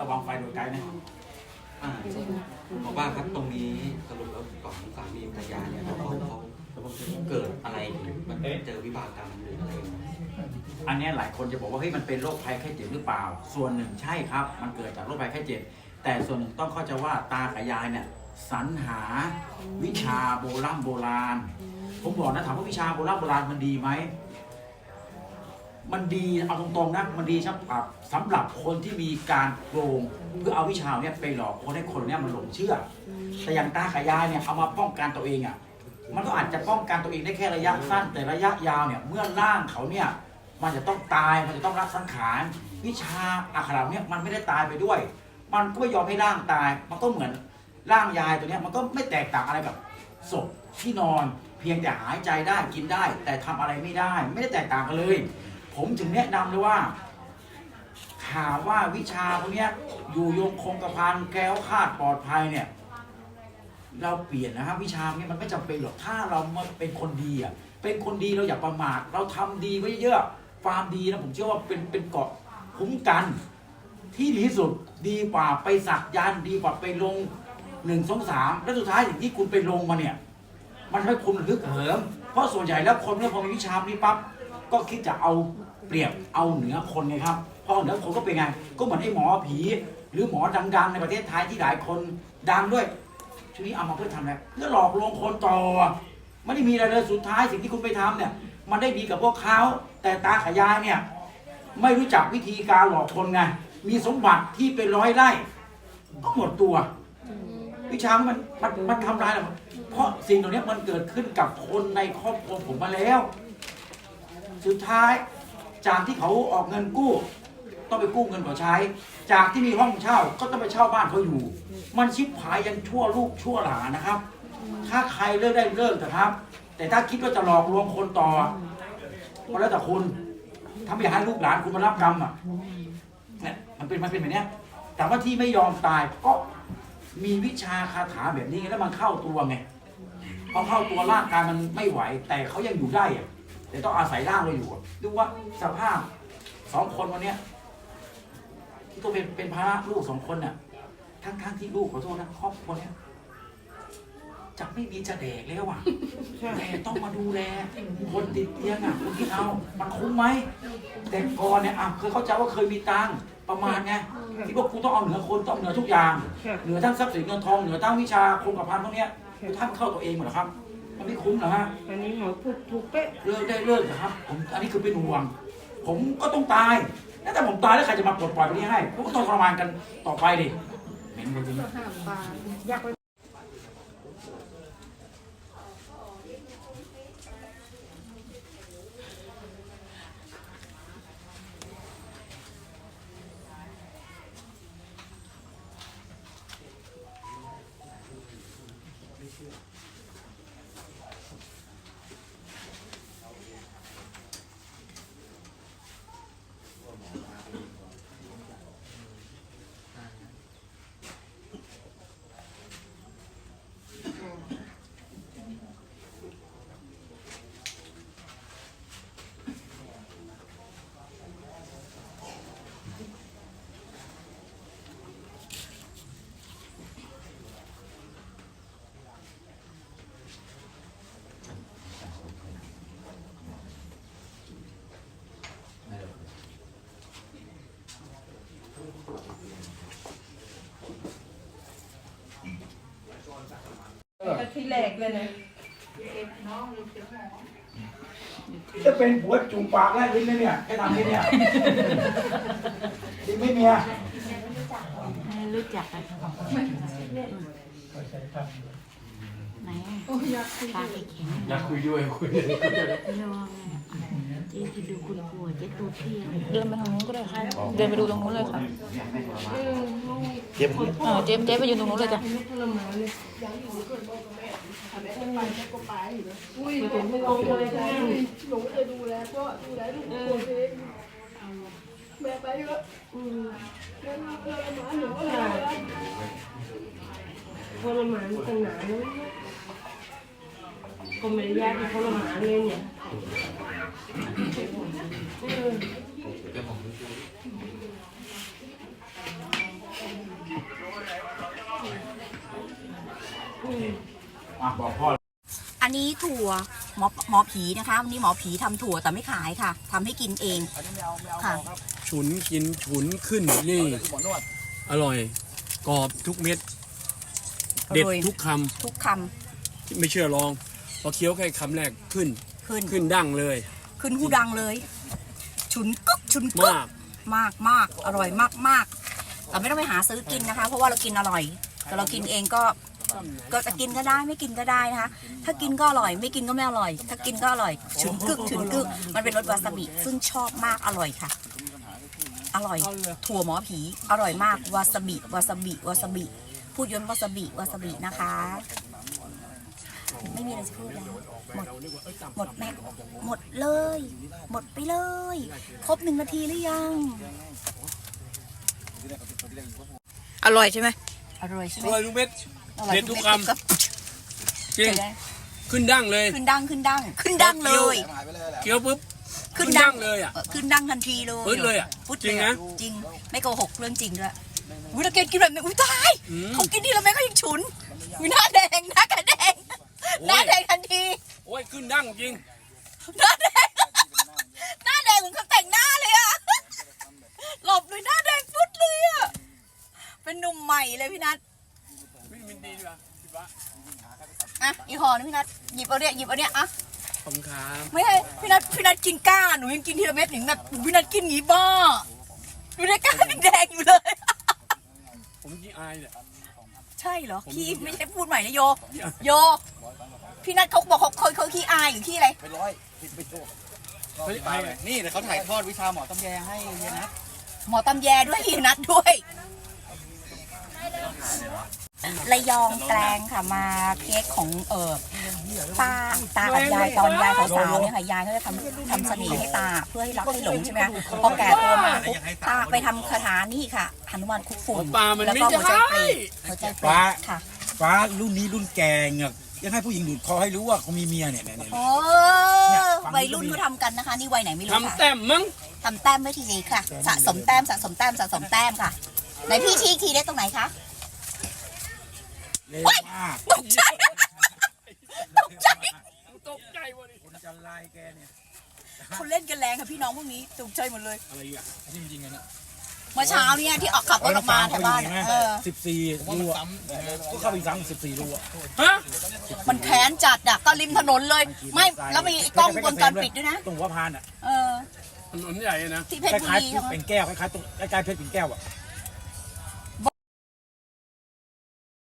ระวังไฟโดยไกลนะอ่าบอกว่าครับตรงนี้สรุปแล้วก่อนสามีภรรยาเนี่ยเขาเขาเขาเกิดอะไรมันเจอวิบากกรรมหรืออะไรยังไงอันเนี้ยหลายคนจะบอกว่าเฮ้ยมันเป็นโรคภัยไข้เจ็บหรือเปล่า ส่วนหนึ่งใช่ครับ มันเกิดจากโรคภัยไข้เจ็บ แต่ส่วนหนึ่งต้องเข้าใจว่าตากับยายเนี่ยสรรหาวิชาโบราณโบราณ ผมบอกนะถามว่าวิชาโบราณโบราณมันดีไหม มันดีเอาตรงๆนะมันดีสำหรับสำหรับคนที่มีการโกงเพื่อเอาวิชาเนี่ยไปหลอกคนให้คนเนี่ยมันหลงเชื่อ แต่อย่างตากับยายเนี่ยเอามาป้องกันตัวเองอะมันก็อาจจะป้องกันตัวเองได้แค่ระยะสั้น แต่ระยะยาวเนี่ยเมื่อร่างเขาเนี่ยมันจะต้องตายมันจะต้องรักสังขารวิชาอักขระเนี่ยมันไม่ได้ตายไปด้วย มันก็ไม่ยอมให้ร่างตาย มันก็เหมือนร่างยายตัวเนี้ยมันก็ไม่แตกต่างอะไรกับศพที่นอน เพียงแต่หายใจได้กินได้ แต่ทำอะไรไม่ได้ ไม่ได้แตกต่างกันเลย ผมถึงแนะนำเลยว่าถามว่าวิชาพวกนี้อยู่ยงคงกระพันแก้วคาดปลอดภัยเนี่ย เราเปลี่ยนนะครับวิชาเนี้ยมันไม่จำเป็นหรอกถ้าเรามาเป็นคนดีอะเป็นคนดีเราอย่าประมาทเราทำดีไว้เยอะความดีนะผมเชื่อว่าเป็นเป็นเกาะคุ้มกัน ที่ดีที่สุดดีกว่าไปสักยันดีกว่าไปลงหนึ่งสองสามแล้วสุดท้ายสิ่างที่คุณไปลงมาเนี่ย มันให้คุณฮึกเหิมเพราะส่วนใหญ่แล้วคนเนี่ยพอมีวิชานี้ปั๊บก็คิดจะเอา เปรียบเอาเหนือคนไงครับเพราะเหนือคนก็เป็นไง ก็เหมือนไอ้หมอผี หรือหมอดังๆในประเทศไทยที่หลายคนดังด้วยชุดนี้เอามาเพื่อทำอะไรเพื่อหลอกลวงคนต่อไม่ได้มีอะไรเลยสุดท้ายสิ่งที่คุณไปทำเนี่ย มันได้ดีกับพวกเขาแต่ตาขยายเนี่ยไม่รู้จักวิธีการหลอกคนไงมีสมบัติที่เป็นร้อยไร่ก็หมดตัว วิชามันมันมันทำลายเราเพราะสิ่งเหล่านี้มันเกิดขึ้นกับคนในครอบครัวผมมาแล้ว สุดท้าย จากที่เขาออกเงินกู้ ต้องไปกู้เงินเขาใช้ จากที่มีห้องเช่าก็ต้องไปเช่าบ้านเขาอยู่ มันชิบหายยันชั่วลูกชั่วหลานนะครับ ถ้าใครเลิกได้เลิกเถอะครับ แต่ถ้าคิดว่าจะหลอกลวงคนต่อก็แล้วแต่คุณถ้าไม่อยากให้ลูกหลานคุณมารับกรรมอะเนี่ยมันเป็นมันเป็นแบบเนี้ย แต่ว่าที่ไม่ยอมตายก็มีวิชาคาถาแบบนี้แล้วมันเข้าตัวไงพอเข้าตัวร่างกายมันไม่ไหว แต่เขายังอยู่ได้อะ แต่ต้องอาศัยร่างเราอยู่อะดูว่าสภาพสองคนวันเนี้ยที่ต้องเป็นเป็นภาระลูกสองคนน่ะทั้งทั้งที่ลูกขอโทษนะครอบครัวเนี้ยจะไม่มีจะแดกแล้วอะแต่ต้องมาดูแล คนติดเตียงอะคุณคิดเอา มันคุ้มไหมแต่ก่อนเนี่ยอะเคยเข้าใจว่าเคยมีตังค์ประมาณไงที่ว่ากูต้องเอาเหนือคนต้องเหนือทุกอย่างค่ะเหนือทั้งทรัพย์สินเงินทองเหนือทั้งวิชาคงกระพันพวกเนี้ยคือท่านเข้าตัวเองหมดเหรอครับ มันไม่คุ้มเหรอฮะอันนี้หมอพูดถูกเป๊ะเลิกได้เลิกนะครับ ผมอันนี้คือเป็นห่วง ผมก็ต้องตายแล้วแต่ผมตายแล้วใครจะมาปลดปล่อยไปนี้ให้ผมก็ต้องทรมานกันต่อไปดิเหม็นจริงๆห้าบาทอยากไป ที่แรกเลยนะจะเป็นผัวจุ่มปากแล้วยิ้มไหมเนี่ยแค่ทำแค่เนี้ยยิ้มไม่เมียรู้จักกันไหนปากแข็งอยากคุยด้วยคุยระวัง เจ๊จะดูคุณกลัวเจ๊ตูเที่ยงเดินไปทางนู้นก็ได้ค่ะ เดินไปดูตรงนู้นเลยค่ะเจ็บเออเจ๊เจ๊ไปยืนตรงนู้นเลยจ้ะทรมานเลยอุ้ยผมไม่ลงเลยใช่หนูจะดูแลก็ดูแลลูกคนเองแม่ไปเยอะอืมแล้วเราเราหมาหนูก็เลยทรมานตั้งนานแล้วก็ไม่ได้ยากที่ทรมานเลยเนี่ยเอันนี้ถั่วหมอหมอผีนะคะวันนี้หมอผีทำถั่วแต่ไม่ขายค่ะทำให้กินเองค่ะฉุนกินฉุนขึ้นนี่อร่อย กรอบทุกเม็ด เด็ดทุกคำทุกคำไม่เชื่อลอง พอเคี้ยวแค่คำแรกขึ้นขึ้น ขึ้นดั้งเลย ขึ้นหูดังเลย ฉุนกึกฉุนกึกมาก มากมากอร่อยมากมากแต่ไม่ต้องไปหาซื้อกินนะคะ เพราะว่าเรากินอร่อย แต่เรากินเองก็ก็จะกินก็ได้ไม่กินก็ได้นะคะ ถ้ากินก็อร่อยไม่กินก็ไม่อร่อย ถ้ากินก็อร่อยฉุนกึกฉุนกึกมันเป็นรสวาซาบิซึ่งชอบมากอร่อยค่ะ อร่อย ถั่วหมอผี อร่อยมากวาซาบิวาซาบิวาซาบิพูดย้อนวาซาบิวาซาบินะคะ ไม่มีอะไรจะพูดแล้วหมดหมดแม็กหมดเลย หมดไปเลย ครบหนึ่งนาทีหรือยัง อร่อยใช่ไหมอร่อยใช่ไหอมร่อยทุกเม็ดอร่อยเด็ดทุกม็คำรับจริงขึ้นดั้งเลย ขึ้นดังขึ้นดังขึ้นดังเลยเคี้ยวปุ๊บขึ้นดังเลยอะเออขึ้นดังทันทีเลยปึ๊ดเลยอะปึ๊ดจริงเลยนะจริงไม่โกหกเรื่องจริงด้วยวินาเกตกินแบบนี้อุ้ยตายอืมเขากินทีละแม่ก็ยังฉุนวิหน้าแดงหน้ากระแดง หน้าแดงทันที โอ้ยขึ้นดั้งจริง หน้าแดง หน้าแดงเหมือนเขาแต่งหน้าเลยอะหลบเลยหน้าแดงฟุดเลยอะเป็นหนุ่มใหม่เลยพี่นัทวิตามินดีดีกว่าพี่บ้าอะอีห่อนึงพี่นัทหยิบเอาเนี่ยหยิบเอาเนี่ยอะขอบคุณครับไม่ให้พี่นัทพี่นัทกินก้าหนูยังกินทีละเม็ดหนึ่งแบบพี่นัทกินงี้บ้าดูได้ก้าแดงๆอยู่เลย ผมยี่อายเนี่ยใช่เหรอขี้ไม่ใช่พูดใหม่นะโย โย พี่นัทเขาบอกเขาเคยเคยขี้อายหรือขี้อะไร ไปร้อยไปโชคนี่เดี๋ยวเขาถ่ายทอดวิชาหมอตำแยให้เฮียนะหมอตำแยด้วยพี่นัทด้วย ระยองแกลงค่ะมาเค้กของเออป้าตากับยายตอนยายสาวๆเนี่ยค่ะยายเขาจะทำทำเสน่ห์ให้ตาเพื่อให้รักให้หลงใช่ไหมคะพอแก่ตัวมาปุ๊บตาไปทำคาถานี่ค่ะหนุมานคุกฝุ่นปลามันแล้วไม่ก็หัวใจได้เปรตหัวใจเปรฟ้าตค่ะ ฟ้ารุ่นนี้รุ่นแกงอะ ยังให้ผู้หญิงดูดคอให้รู้ว่าเขามีเมียเนี่ยเนี่ยเนี่ย โอ้เนี่ยฝั่งนี้วัยรุ่นเขาทำกันนะคะนี่วัยไหนไม่รู้ค่ะทำแต้มมั้งทำแต้มไว้ทีนี้ค่ะ สะสมแต้มสะสมแต้มสะสมแต้มค่ะไหนพี่ชี้อีกทีได้ตรงไหนคะเร็วมากตกใจตกใจตกใจวะนี่คนจะไล่แกเนี่ยเขาเล่นกันแรงค่ะพี่น้องพวกนี้ตกใจหมดเลยอะไรอะนี่จริงไงนะ เมื่อเช้าเนี่ยที่ออกขับรถออกมาแถวบ้านอะเออสิบสี่รูอะก็เข้าไปอีกซ้ำสิบสี่รูอะฮะมันแค้นจัดอะก็ริมถนนเลย ไม่แล้วมีกล้องวงจรปิดด้วยนะตรงหัวพานอะเออถนนใหญ่นะที่เพคชรบุล้ายรีๆเป็นแก้วคล้ายๆตรงใกล้ๆเพชรเป็นแก้วอะ